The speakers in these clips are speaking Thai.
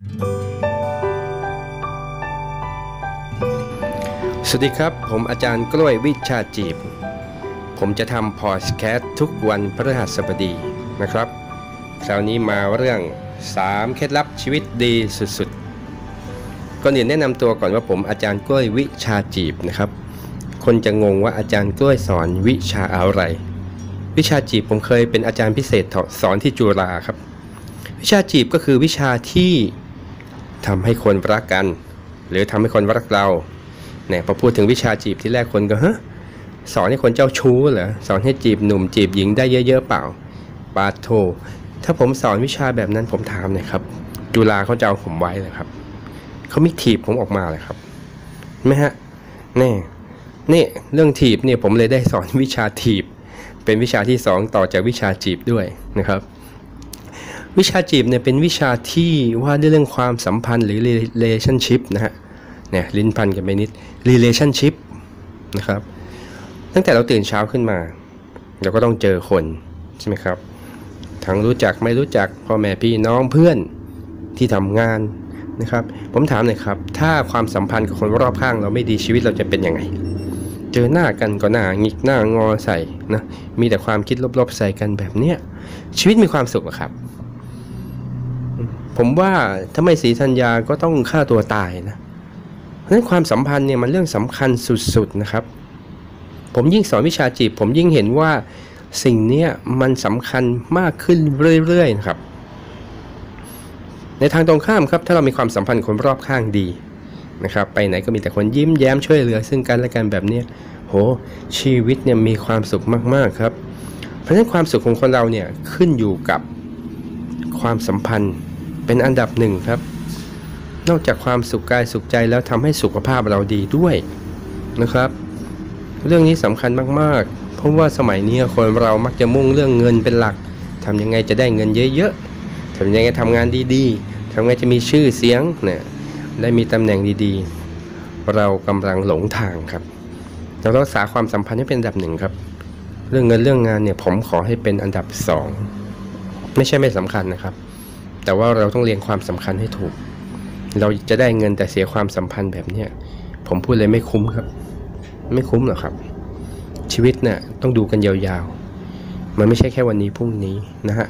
สวัสดีครับ ผมอาจารย์กล้วยวิชาจีบ ผมจะทำพอดแคสต์ทุกวันพฤหัสบดีนะครับ คราวนี้มาเรื่อง 3 เคล็ดลับชีวิตดีสุดๆ ก่อนอื่นแนะนำตัวก่อนว่าผมอาจารย์กล้วยวิชาจีบนะครับ คนจะงงว่าอาจารย์กล้วยสอนวิชาอะไร วิชาจีบผมเคยเป็นอาจารย์พิเศษสอนที่จุฬาครับ วิชาจีบก็คือวิชาที่ ทำให้คนรักกัน หรือทำให้คนรักเราเนี่ยพอพูดถึงวิชาจีบที่แรกคนก็ฮะสอนให้คนเจ้าชู้เหรอสอนให้จีบหนุ่มจีบหญิงได้เยอะๆเปล่าปาโทถ้าผมสอนวิชาแบบนั้นผมถามหน่ยครับจุฬาเขาจะเอาผมไว้เลยครับเขาไม่ถีบผมออกมาเลยครับไหมฮะแน่นี่เรื่องถีบเนี่ยผมเลยได้สอนวิชาถีบ เป็นวิชาที่สองต่อจากวิชาจีบด้วยนะครับ วิชาจีบเนี่ยเป็นวิชาที่ว่าด้วยเรื่องความสัมพันธ์หรือ relationship นะฮะเนี่ยลิ้นพันกันไปนิด relationship นะครับ ตั้งแต่เราตื่นเช้าขึ้นมา เราก็ต้องเจอคนใช่ไหมครับ ทั้งรู้จักไม่รู้จักพ่อแม่พี่น้องเพื่อนที่ทำงานนะครับ ผมถามหน่อยครับ ถ้าความสัมพันธ์กับคนรอบข้าง เราไม่ดีชีวิตเราจะเป็นยังไง เจอหน้ากันก็หน้าหงิกหน้างอใส่นะมีแต่ความคิดลบๆใส่กันแบบเนี้ยชีวิตมีความสุขหรอครับ ผมว่าถ้าไม่สีธัญญาก็ต้องฆ่าตัวตายนะเพราะฉะนั้นความสัมพันธ์เนี่ยมันเรื่องสำคัญสุดๆนะครับ ผมยิ่งสอนวิชาจีบ ผมยิ่งเห็นว่าสิ่งนี้มันสำคัญมากขึ้นเรื่อยๆนะครับ ในทางตรงข้ามครับถ้าเรามีความสัมพันธ์คนรอบข้างดีนะครับ ไปไหนก็มีแต่คนยิ้มแย้มช่วยเหลือ ซึ่งกันและกันแบบนี้โหชีวิตเนี่ยมีความสุขมากๆครับ เพราะฉะนั้นความสุขของคนเราเนี่ยขึ้นอยู่กับความสัมพันธ์ เป็นอันดับหนึ่งครับ นอกจากความสุขกายสุขใจแล้วทำให้สุขภาพเราดีด้วยนะครับ เรื่องนี้สำคัญมากๆ เพราะว่าสมัยนี้คนเรามักจะมุ่งเรื่องเงินเป็นหลักทำยังไงจะได้เงินเยอะๆทำยังไงทำงานดีๆทำยังไงจะมีชื่อเสียงเนี่ยได้มีตำแหน่งดีๆ เรากำลังหลงทางครับเรารักษาความสัมพันธ์ให้เป็นอันดับหนึ่งครับ เรื่องเงินเรื่องงานเนี่ยผมขอให้เป็นอันดับสองไม่ใช่ไม่สำคัญนะครับ แต่ว่าเราต้องเรียงความสำคัญให้ถูก เราจะได้เงินแต่เสียความสัมพันธ์แบบเนี้ยผมพูดเลยไม่คุ้มครับ ไม่คุ้มหรอกครับ ชีวิตเนี่ยต้องดูกันยาวๆ มันไม่ใช่แค่วันนี้พรุ่งนี้นะฮะ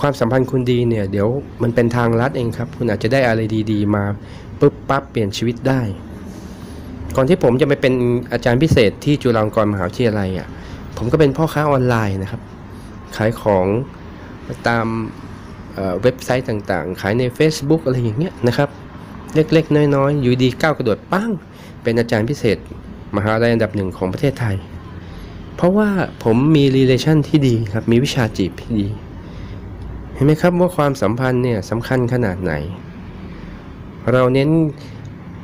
ความสัมพันธ์คุณดีเนี่ยเดี๋ยวมันเป็นทางลัดเองครับ คุณอาจจะได้อะไรดีๆ มาปุ๊บปั๊บเปลี่ยนชีวิตได้ ก่อนที่ผมจะไปเป็นอาจารย์พิเศษที่จุฬาลงกรณ์มหาวิทยาลัยอะผมก็เป็นพ่อค้าออนไลน์นะครับ ขายของตาม เว็บไซต์ต่างๆ ขายใน Facebook อะไรอย่างเงี้ยนะครับเล็กๆ น้อยๆ อยู่ดีก้าวกระโดดปั้ง เป็นอาจารย์พิเศษ มหาลัยอันดับหนึ่งของประเทศไทย เพราะว่าผมมี relation ที่ดีครับ มีวิชาจีบที่ดี เห็นไหมครับว่าความสัมพันธ์เนี่ยสำคัญขนาดไหน เราเน้น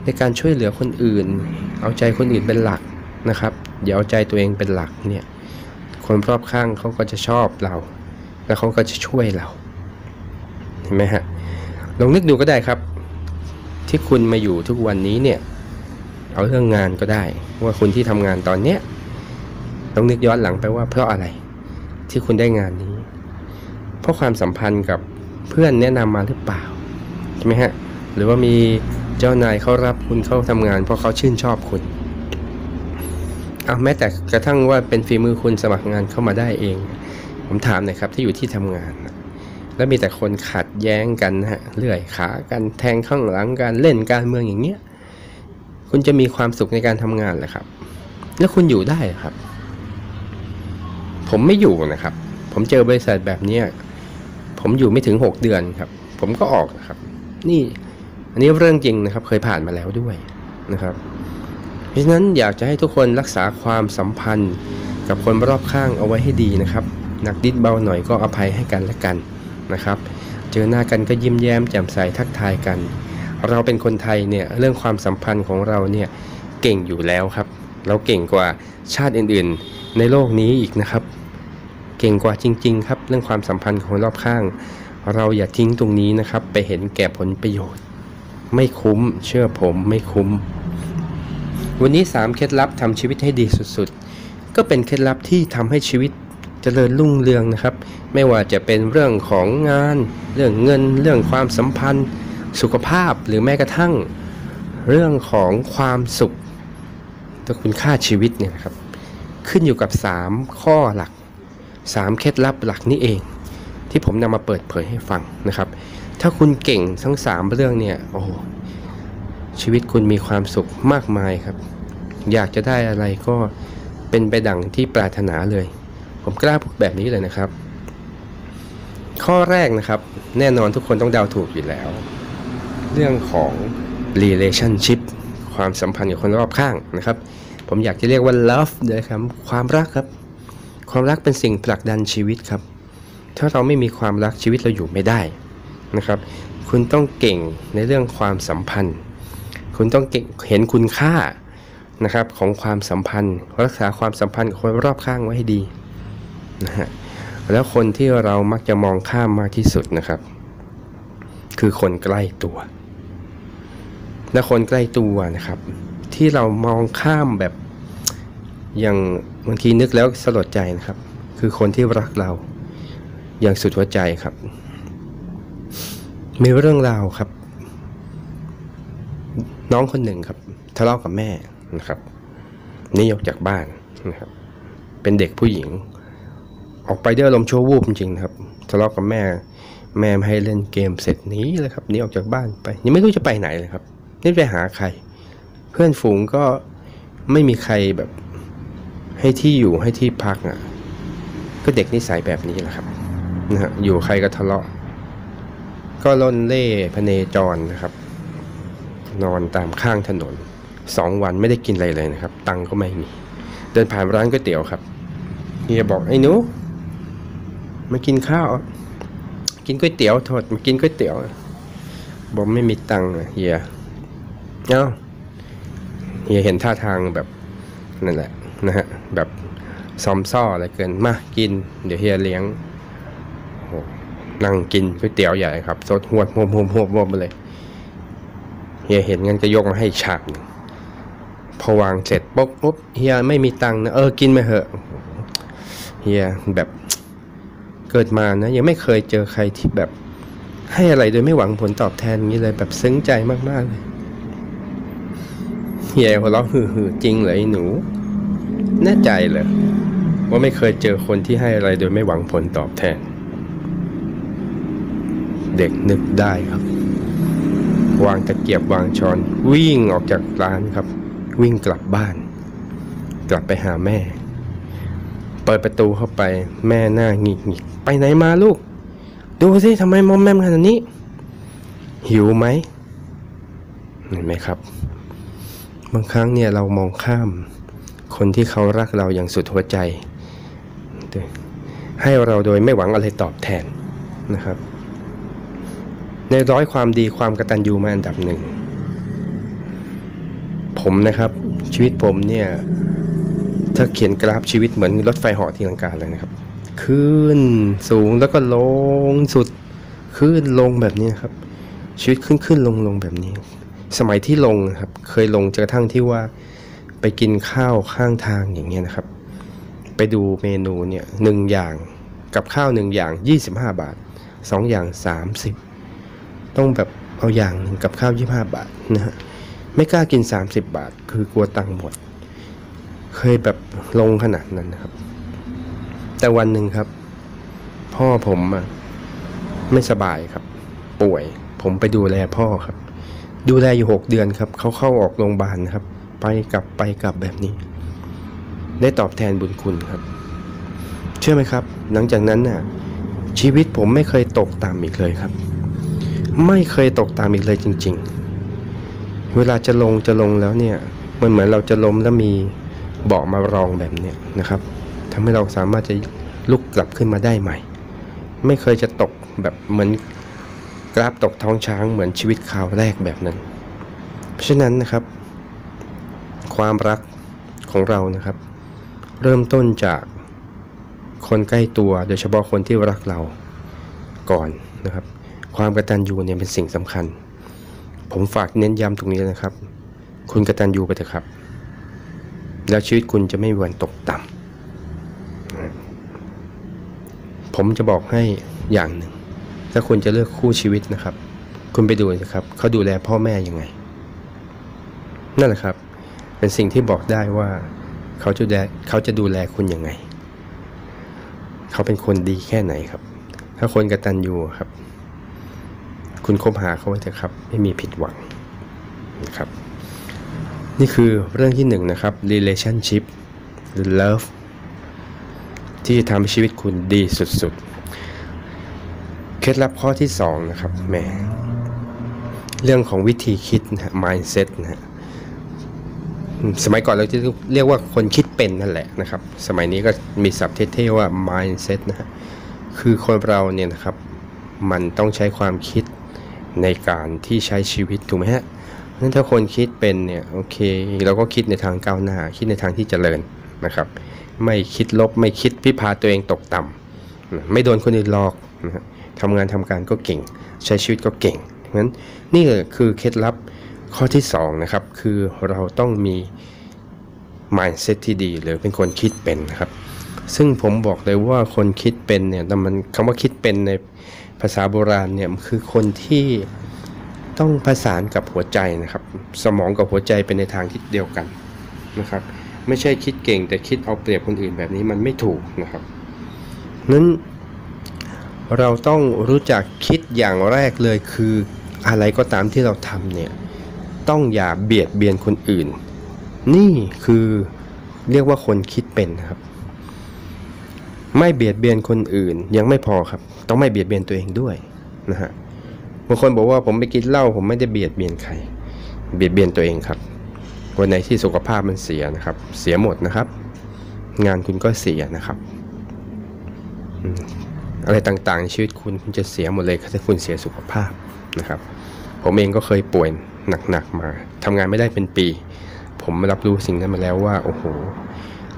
ในการช่วยเหลือคนอื่น เอาใจคนอื่นเป็นหลักนะครับอย่าเอาใจตัวเองเป็นหลักเนี่ย คนรอบข้างเขาก็จะชอบเรา แล้วเขาก็จะช่วยเรา เห็นไหมฮะลองนึกดูก็ได้ครับ ที่คุณมาอยู่ทุกวันนี้เนี่ย เอาเรื่องงานก็ได้ ว่าคุณที่ทำงานตอนเนี้ยต้องนึกย้อนหลังไปว่าเพราะอะไร ที่คุณได้งานนี้ เพราะความสัมพันธ์กับเพื่อนแนะนำมาหรือเปล่าใช่ไหมฮะหรือว่ามีเจ้านายเขารับคุณเข้าทำงาน เพราะเขาชื่นชอบคุณเอาแม้แต่กระทั่งว่าเป็นฝีมือคุณสมัครงานเข้ามาได้เอง ผมถามหน่อยครับที่อยู่ที่ทำงาน แล้วมีแต่คนขัดแย้งกันฮะเลื่อยขากันแทงข้างหลังกันเล่นการเมืองอย่างเงี้ยคุณจะมีความสุขในการทำงานเหรอครับ แล้วคุณอยู่ได้ครับ ผมไม่อยู่นะครับ ผมเจอบริษัทแบบเนี้ยผมอยู่ไม่ถึง 6 เดือนครับ ผมก็ออกนะครับ นี่อันนี้เรื่องจริงนะครับ เคยผ่านมาแล้วด้วยนะครับ เพราะฉะนั้นอยากจะให้ทุกคนรักษาความสัมพันธ์กับคนรอบข้างเอาไว้ให้ดีนะครับหนักดิดเบาหน่อยก็อภัยให้กันและกัน นะครับ เจอหน้ากันก็ยิ้มแย้มแจ่มใสทักทายกัน เราเป็นคนไทยเนี่ยเรื่องความสัมพันธ์ของเราเนี่ยเก่งอยู่แล้วครับ เราเก่งกว่าชาติอื่นๆ ในโลกนี้อีกนะครับ เก่งกว่าจริง ๆ ครับ เรื่องความสัมพันธ์ของรอบข้าง เราอย่าทิ้งตรงนี้นะครับ ไปเห็นแก่ผลประโยชน์ ไม่คุ้มเชื่อผมไม่คุ้ม วันนี้ 3 เคล็ดลับทำชีวิตให้ดีสุดๆ ก็เป็นเคล็ดลับที่ทำให้ชีวิต เจริญรุ่งเรืองนะครับ ไม่ว่าจะเป็นเรื่องของงาน เรื่องเงิน เรื่องความสัมพันธ์ สุขภาพหรือแม้กระทั่ง เรื่องของความสุขต่อคุณค่าชีวิตเนี่ยนะครับ ขึ้นอยู่กับ 3 ข้อหลัก 3 เคล็ดลับหลักนี้เอง ที่ผมนำมาเปิดเผยให้ฟังนะครับ ถ้าคุณเก่งทั้ง 3 เรื่องเนี่ยโอ้โหชีวิตคุณมีความสุขมากมายครับ อยากจะได้อะไรก็เป็นไปดังที่ปรารถนาเลย ผมกล้าพูดแบบนี้เลยนะครับ ข้อแรกนะครับ แน่นอนทุกคนต้องเดาถูกอยู่แล้ว เรื่องของ relationship ความสัมพันธ์กับคนรอบข้างนะครับ ผมอยากจะเรียกว่า love เลยครับ ความรักครับ ความรักเป็นสิ่งผลักดันชีวิตครับ ถ้าเราไม่มีความรักชีวิตเราอยู่ไม่ได้นะครับ คุณต้องเก่งในเรื่องความสัมพันธ์ คุณต้องเก่งเห็นคุณค่านะครับของความสัมพันธ์ รักษาความสัมพันธ์กับคนรอบข้างไว้ให้ดี นะฮะแล้วคนที่เรามักจะมองข้ามมากที่สุดนะครับ คือคนใกล้ตัว และคนใกล้ตัวนะครับ ที่เรามองข้ามแบบอย่างบางทีนึกแล้วสลดใจนะครับ คือคนที่รักเรา อย่างสุดหัวใจครับ มีเรื่องราวครับ น้องคนหนึ่งครับทะเลาะกับแม่นะครับนี่ออกจากบ้านนะครับ เป็นเด็กผู้หญิง ออกไปด้วยอารมณ์ชั่ววูบจริงๆครับทะเลาะกับแม่ แม่ให้เล่นเกมเสร็จนี้เลยครับนี้ออกจากบ้านไปยังไม่รู้จะไปไหนเลยครับนี่ไปหาใคร เพื่อนฝูงก็ไม่มีใครแบบให้ที่อยู่ให้ที่พักอะ ก็เด็กนิสัยแบบนี้แหละครับนะฮะอยู่ใครก็ทะเลาะ ก็ล่นเล่พเนจรนะครับ นอนตามข้างถนนสองวันไม่ได้กินอะไรเลยนะครับ ตังก็ไม่มี เดินผ่านร้านก๋วยเตี๋ยวครับเฮียบอกไอ้หนู มากินข้าว กินก๋วยเตี๋ยวโทษมากินก๋วยเตี๋ยวบอกไม่มีตังค์เฮียเอ้าเฮียเห็นท่าทางแบบนั่นแหละนะฮะแบบซอมซ่ออะไรเกินมากิน เดี๋ยวเฮียเลี้ยงโอ้โหนั่งกินก๋วยเตี๋ยวใหญ่ครับสดหวดหวบหวบหวบหวบไปเลยเฮียเห็นงั้นก็ยกมาให้ชามหนึ่งพอวางเสร็จปุ๊บปุ๊บเฮียไม่มีตังค์นะเออกินไปเถอะเฮียแบบ เกิดมานะยังไม่เคยเจอใครที่แบบให้อะไรโดยไม่หวังผลตอบแทนนี้เลยแบบซึ้งใจมากๆเลยเฮียหัวเราะฮือๆจริงเลยหนู แน่ใจเลยว่าไม่เคยเจอคนที่ให้อะไรโดยไม่หวังผลตอบแทน เด็กนึกได้ครับ วางตะเกียบวางช้อน วิ่งออกจากร้านครับ วิ่งกลับบ้าน กลับไปหาแม่ เปิดประตูเข้าไปแม่หน้าหงิกหงิกไปไหนมาลูก ดูสิทำไมมอมแมมขนาดนี้ หิวไหมเห็นไหมครับ บางครั้งเนี่ยเรามองข้าม คนที่เขารักเราอย่างสุดหัวใจ ให้เราโดยไม่หวังอะไรตอบแทนนะครับ ในร้อยความดีความกระตัญญูมาอันดับหนึ่ง ผมนะครับชีวิตผมเนี่ย ถ้าเขียนกราฟชีวิตเหมือนรถไฟเหาะที่ลังกาเลยนะครับ ขึ้นสูงแล้วก็ลงสุด ขึ้นลงแบบนี้ครับ ชีวิตขึ้นขึ้นลงลงแบบนี้ สมัยที่ลงครับ เคยลงจนกระทั่งที่ว่าไปกินข้าวข้างทางอย่างเงี้ยนะครับ ไปดูเมนูเนี่ยหนึ่งอย่างกับข้าวหนึ่งอย่าง 25 บาทสองอย่าง 30 ต้องแบบเอาอย่างหนึ่งกับข้าว 25 บาทนะฮะไม่กล้ากิน 30 บาท คือกลัวตังค์หมด เคยแบบลงขนาดนั้นนะครับ แต่วันหนึ่งครับ พ่อผมอะไม่สบายครับ ป่วย ผมไปดูแลพ่อครับ ดูแลอยู่6เดือนครับ เขาเข้าออกโรงพยาบาลครับ ไปกลับไปกลับแบบนี้ ได้ตอบแทนบุญคุณครับ เชื่อไหมครับ หลังจากนั้นน่ะ ชีวิตผมไม่เคยตกต่ำอีกเลยครับ ไม่เคยตกต่ำอีกเลยจริง ๆ เวลาจะลงจะลงแล้วเนี่ย มันเหมือนเราจะล้มแล้วมี เบาะมารองแบบนี้นะครับทำให้เราสามารถจะลุกกลับขึ้นมาได้ใหม่ ไม่เคยจะตกแบบเหมือนกราฟตกท้องช้างเหมือนชีวิตคราวแรกแบบนั้น เพราะฉะนั้นนะครับ ความรักของเรานะครับ เริ่มต้นจากคนใกล้ตัวโดยเฉพาะคนที่รักเราก่อนนะครับ ความกระตัญญูเนี่ยเป็นสิ่งสำคัญ ผมฝากเน้นย้ำตรงนี้นะครับ คุณกระตัญญูไปเถอะครับ แล้วชีวิตคุณจะไม่มีวันตกต่ำผมจะบอกให้อย่างหนึ่ง ถ้าคุณจะเลือกคู่ชีวิตนะครับ คุณไปดูนะครับเขาดูแลพ่อแม่ยังไง นั่นแหละครับ เป็นสิ่งที่บอกได้ว่าเขาจะดูแลเขาจะดูแลคุณยังไง เขาเป็นคนดีแค่ไหนครับ ถ้าคนกระตันอยู่ครับ คุณคบหาเขาไว้เถอะครับ ไม่มีผิดหวังนะครับ นี่คือเรื่องที่หนึ่งนะครับ relationship หรือ love ที่ทำให้ชีวิตคุณดีสุดๆ เคล็ดลับข้อที่สองนะครับแหมเรื่องของวิธีคิดนะ mindset นะฮะสมัยก่อนเราจะเรียกว่าคนคิดเป็นนั่นแหละนะครับ สมัยนี้ก็มีศัพท์เท่ๆว่า mindset นะฮะคือคนเราเนี่ยนะครับ มันต้องใช้ความคิดในการที่ใช้ชีวิตถูกไหมฮะ นั้นถ้าคนคิดเป็นเนี่ยโอเค เราก็คิดในทางก้าวหน้า คิดในทางที่เจริญนะครับ ไม่คิดลบไม่คิดพิพาตัวเองตกต่ำไม่โดนคนอื่นหลอกนะทำงานทำการก็เก่ง ใช้ชีวิตก็เก่งงั้นนี่คือเคล็ดลับข้อที่2นะครับคือเราต้องมี mindset ที่ดี หรือเป็นคนคิดเป็นนะครับ ซึ่งผมบอกเลยว่าคนคิดเป็นเนี่ยแต่มันคำว่าคิดเป็นในภาษาโบราณเนี่ยคือคนที่ ต้องประสานกับหัวใจนะครับ สมองกับหัวใจเป็นในทางทิศเดียวกันนะครับ ไม่ใช่คิดเก่งแต่คิดเอาเปรียบคนอื่นแบบนี้มันไม่ถูกนะครับนั้นเราต้องรู้จักคิดอย่างแรกเลยคืออะไรก็ตามที่เราทำเนี่ยต้องอย่าเบียดเบียนคนอื่น นี่คือเรียกว่าคนคิดเป็นครับ ไม่เบียดเบียนคนอื่นยังไม่พอครับ ต้องไม่เบียดเบียนตัวเองด้วยนะฮะ บางคนบอกว่าผมไปกินเหล้าผมไม่ได้เบียดเบียนใคร เบียดเบียนตัวเองครับวันไหนที่สุขภาพมันเสียนะครับ เสียหมดนะครับ งานคุณก็เสียนะครับ อะไรต่างๆในชีวิตคุณคุณจะเสียหมดเลยถ้าคุณเสียสุขภาพนะครับ ผมเองก็เคยป่วยหนักๆมาทำงานไม่ได้เป็นปี ผมรับรู้สิ่งนั้นมาแล้วว่าโอ้โห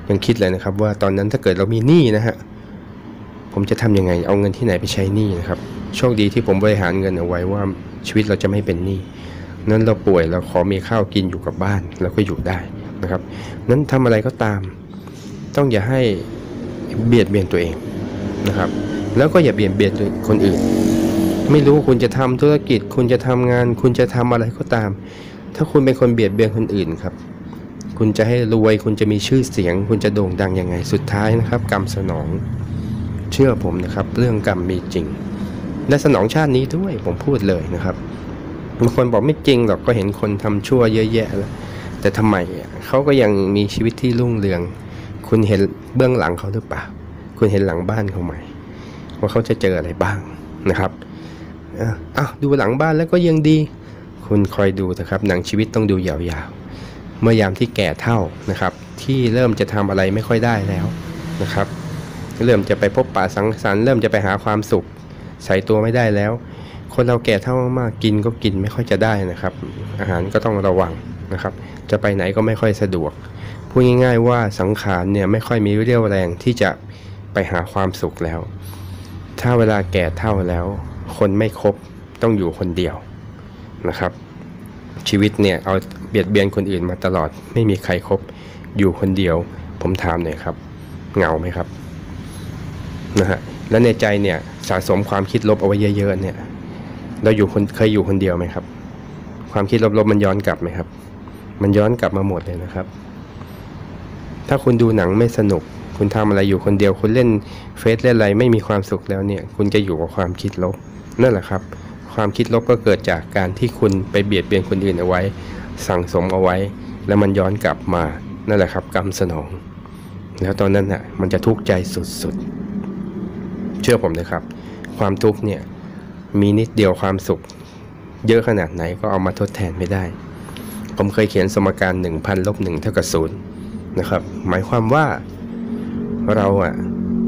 ยังคิดเลยนะครับ ว่าตอนนั้นถ้าเกิดเรามีหนี้นะฮะ ผมจะทํำยังไง เอาเงินที่ไหนไปใช้หนี้นะครับ โชคดีที่ผมบริหารเงินเอาไว้ว่าชีวิตเราจะไม่เป็นหนี้ นั้นเราป่วยเราขอมีข้าวกินอยู่กับบ้านเราก็อยู่ได้นะครับ นั้นทำอะไรก็ตาม ต้องอย่าให้เบียดเบียนตัวเองนะครับ แล้วก็อย่าเบียดเบียนคนอื่น ไม่รู้คุณจะทำธุรกิจ คุณจะทำงาน คุณจะทำอะไรก็ตาม ถ้าคุณเป็นคนเบียดเบียนคนอื่นครับ คุณจะให้รวย คุณจะมีชื่อเสียง คุณจะโด่งดังยังไง สุดท้ายนะครับ กรรมสนอง เชื่อผมนะครับ เรื่องกรรมมีจริงและสนองชาตินี้ด้วยผมพูดเลยนะครับบางคนบอกไม่จริงหรอกก็เห็นคนทำชั่วเยอะแยะแล้วแต่ทำไมเขาก็ยังมีชีวิตที่รุ่งเรือง คุณเห็นเบื้องหลังเขาหรือเปล่า คุณเห็นหลังบ้านเขาไหมว่าเขาจะเจออะไรบ้างนะครับอ้าวดูหลังบ้านแล้วก็ยังดี คุณคอยดูนะครับ หนังชีวิตต้องดูยาวๆ เมื่อยามที่แก่เท่านะครับ ที่เริ่มจะทำอะไรไม่ค่อยได้แล้วนะครับ เริ่มจะไปพบปะสังสรรค์เริ่มจะไปหาความสุข ใส่ตัวไม่ได้แล้ว คนเราแก่เท่ามากกินก็กินไม่ค่อยจะได้นะครับ อาหารก็ต้องระวังนะครับ จะไปไหนก็ไม่ค่อยสะดวกพูดง่ายๆว่าสังขารเนี่ยไม่ค่อยมีเรี่ยวแรงที่จะไปหาความสุขแล้ว ถ้าเวลาแก่เท่าแล้ว คนไม่ครบต้องอยู่คนเดียวนะครับ ชีวิตเนี่ยเอาเบียดเบียนคนอื่นมาตลอด ไม่มีใครครบอยู่คนเดียว ผมถามหน่อยครับ เหงาไหมครับ นะฮะแล้วในใจเนี่ยสะสมความคิดลบเอาไว้เยอะๆเนี่ยเราอยู่คนเคยอยู่คนเดียวไหมครับ ความคิดลบๆมันย้อนกลับไหมครับ มันย้อนกลับมาหมดเลยนะครับ ถ้าคุณดูหนังไม่สนุก คุณทำอะไรอยู่คนเดียว คุณเล่นเฟซเล่นอะไรไม่มีความสุขแล้วเนี่ย คุณจะอยู่กับความคิดลบนั่นแหละครับ ความคิดลบก็เกิดจากการที่คุณไปเบียดเบียนคนอื่นเอาไว้ สั่งสมเอาไว้ แล้วมันย้อนกลับมานั่นแหละครับ กรรมสนอง แล้วตอนนั้นน่ะมันจะทุกข์ใจสุดๆ ชื่อผมนะครับ ความทุกข์เนี่ยมีนิดเดียวความสุข เยอะขนาดไหนก็เอามาทดแทนไม่ได้ ผมเคยเขียนสมการ 1,000ลบ1เท่ากับศูนย์นะครับ หมายความว่าเราอะ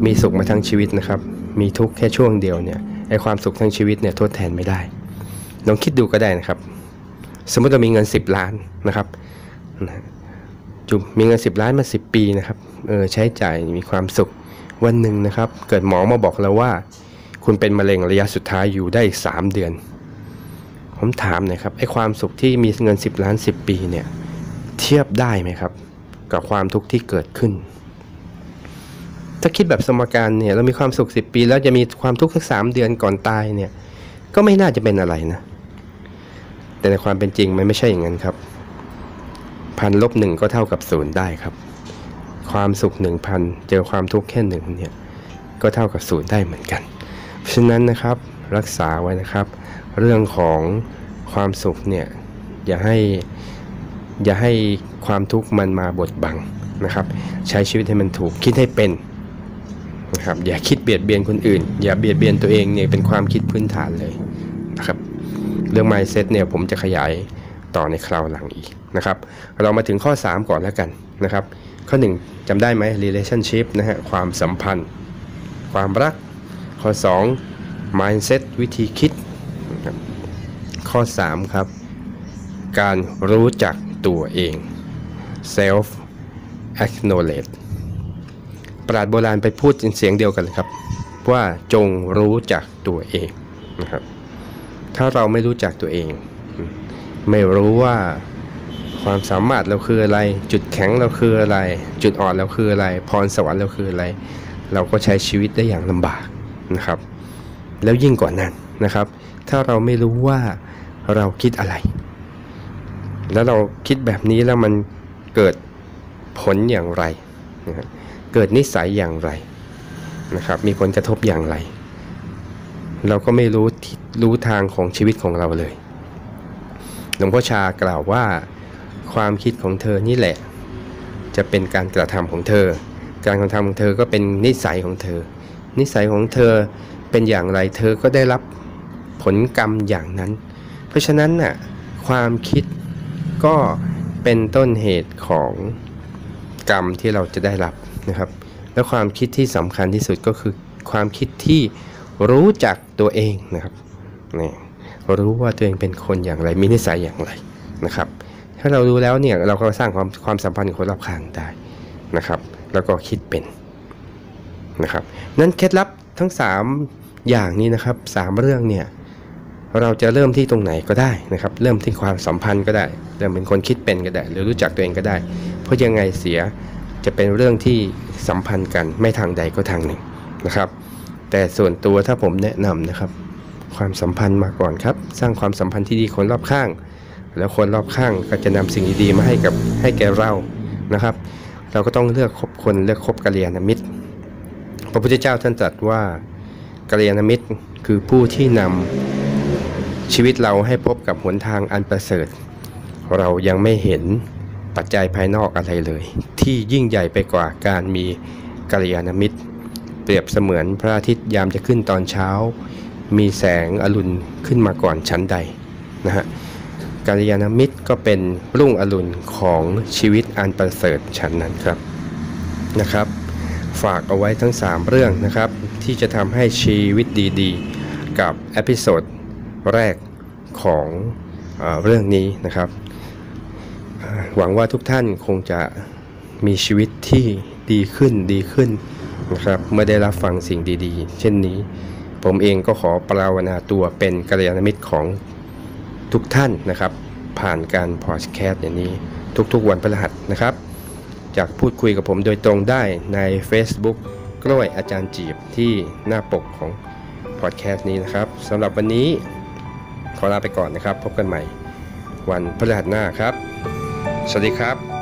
มีสุขมาทั้งชีวิตนะครับ มีทุกข์แค่ช่วงเดียวเนี่ยไอความสุขทั้งชีวิตเนี่ยทดแทนไม่ได้ลองคิดดูก็ได้นะครับ สมมติเรามีเงิน 10 ล้านนะครับจุมีเงิน 10 ล้านมา 10 ปีนะครับเออใช้จ่ายมีความสุข วันหนึ่งนะครับ เกิดหมอมาบอกเราว่า คุณเป็นมะเร็งระยะสุดท้ายอยู่ได้อีกสามเดือน ผมถามน่อยครับไอ้ความสุขที่มีเงิน 10 ล้าน 10 ปีเนี่ยเทียบได้ไหมครับ กับความทุกข์ที่เกิดขึ้น ถ้าคิดแบบสมการเนี่ยเรามีความสุข 10 ปี แล้วจะมีความทุกข์สักสามเดือนก่อนตายเนี่ยก็ไม่น่าจะเป็นอะไรนะ แต่ในความเป็นจริงมันไม่ใช่อย่างนั้นครับพันลบหนึ่งก็เท่ากับศูนย์ได้ครับ ความสุขหนึ่งพันเจอความทุกข์แค่หนึ่งเนี่ยก็เท่ากับศูนย์ได้เหมือนกัน เพราะฉะนั้นนะครับรักษาไว้นะครับ เรื่องของความสุขเนี่ยอย่าให้อย่าให้ความทุกข์มันมาบดบังนะครับ ใช้ชีวิตให้มันถูกคิดให้เป็นนะครับอย่าคิดเบียดเบียนคนอื่น อย่าเบียดเบียนตัวเองเนี่ยเป็นความคิดพื้นฐานเลยนะครับเรื่อง mindset เนี่ยผมจะขยายต่อในคราวหลังอีกนะครับ เรามาถึงข้อ 3 ก่อนแล้วกันนะครับ ข้อ 1จำได้ไหม relationship นะฮะความสัมพันธ์ ความรัก ข้อ 2 mindset วิธีคิด ข้อ 3 ครับ การรู้จักตัวเอง self acknowledge ปราดโบราณไปพูดเป็นเสียงเดียวกันเลยครับ ว่าจงรู้จักตัวเองนะครับถ้าเราไม่รู้จักตัวเอง ไม่รู้ว่า ความสามารถเราคืออะไร จุดแข็งเราคืออะไร จุดอ่อนเราคืออะไร พรสวรรค์เราคืออะไร เราก็ใช้ชีวิตได้อย่างลำบากนะครับ แล้วยิ่งกว่านั้นนะครับ ถ้าเราไม่รู้ว่าเราคิดอะไร แล้วเราคิดแบบนี้แล้วมันเกิดผลอย่างไรนะรเกิดนิสัยอย่างไรนะครับ มีผลกระทบอย่างไร เราก็ไม่รู้รู้ทางของชีวิตของเราเลย หลวงพ่อชากล่าวว่า ความคิดของเธอนี่แหละ จะเป็นการกระทำของเธอ การกระทำของเธอก็เป็นนิสัยของเธอ นิสัยของเธอเป็นอย่างไรเธอก็ได้รับผลกรรมอย่างนั้น เพราะฉะนั้นน่ะความคิดก็เป็นต้นเหตุของกรรมที่เราจะได้รับนะครับ และความคิดที่สำคัญที่สุดก็คือความคิดที่รู้จักตัวเองนะครับนี่รู้ว่าตัวเองเป็นคนอย่างไรมีนิสัยอย่างไรนะครับ ถ้าเรารู้แล้วเนี่ยเราก็สร้างความความสัมพันธ์กับคนรอบข้างได้นะครับ แล้วก็คิดเป็นนะครับนั้นเคล็ดลับทั้ง 3 อย่างนี้นะครับ 3 เรื่องเนี่ยเราจะเริ่มที่ตรงไหนก็ได้นะครับ เริ่มที่ความสัมพันธ์ก็ได้ เริ่มเป็นคนคิดเป็นก็ได้ หรือรู้จักตัวเองก็ได้ เพราะยังไงเสียจะเป็นเรื่องที่สัมพันธ์กันไม่ทางใดก็ทางหนึ่งนะครับ แต่ส่วนตัวถ้าผมแนะนำนะครับ ความสัมพันธ์มาก่อนครับ สร้างความสัมพันธ์ที่ดีคนรอบข้าง แล้วคนรอบข้างก็จะนำสิ่งดีๆมาให้กับให้แก่เรานะครับ เราก็ต้องเลือกคบคนเลือกคบกัลยาณมิตร พระพุทธเจ้าท่านตรัสว่ากัลยาณมิตรคือผู้ที่นำชีวิตเราให้พบกับหนทางอันประเสริฐ เรายังไม่เห็นปัจจัยภายนอกอะไรเลย ที่ยิ่งใหญ่ไปกว่าการมีกัลยาณมิตร เปรียบเสมือนพระอาทิตย์ยามจะขึ้นตอนเช้า มีแสงอรุณขึ้นมาก่อนชั้นใดนะฮะ กัลยาณมิตรก็เป็นรุ่งอรุณของชีวิตอันประเสริฐชั้นนั้นครับนะครับ ฝากเอาไว้ทั้ง 3 เรื่องนะครับ ที่จะทำให้ชีวิตดีๆ กับเอพิโซดแรกของเอเรื่องนี้นะครับ หวังว่าทุกท่านคงจะมีชีวิตที่ดีขึ้นดีขึ้นนะครับเมื่อได้รับฟังสิ่งดีๆ เช่นนี้ ผมเองก็ขอปราวนาตัวเป็นกัลยาณมิตรของ ทุกท่านนะครับ ผ่านการพอดแคสต์อย่างนี้ทุกๆวันพฤหัสนะครับ จากพูดคุยกับผมโดยตรงได้ใน Facebook กล้วยอาจารย์จีบที่หน้าปกของพอดแคสต์นี้นะครับสำหรับวันนี้ขอลาไปก่อนนะครับ พบกันใหม่ วันพฤหัสหน้าครับ สวัสดีครับ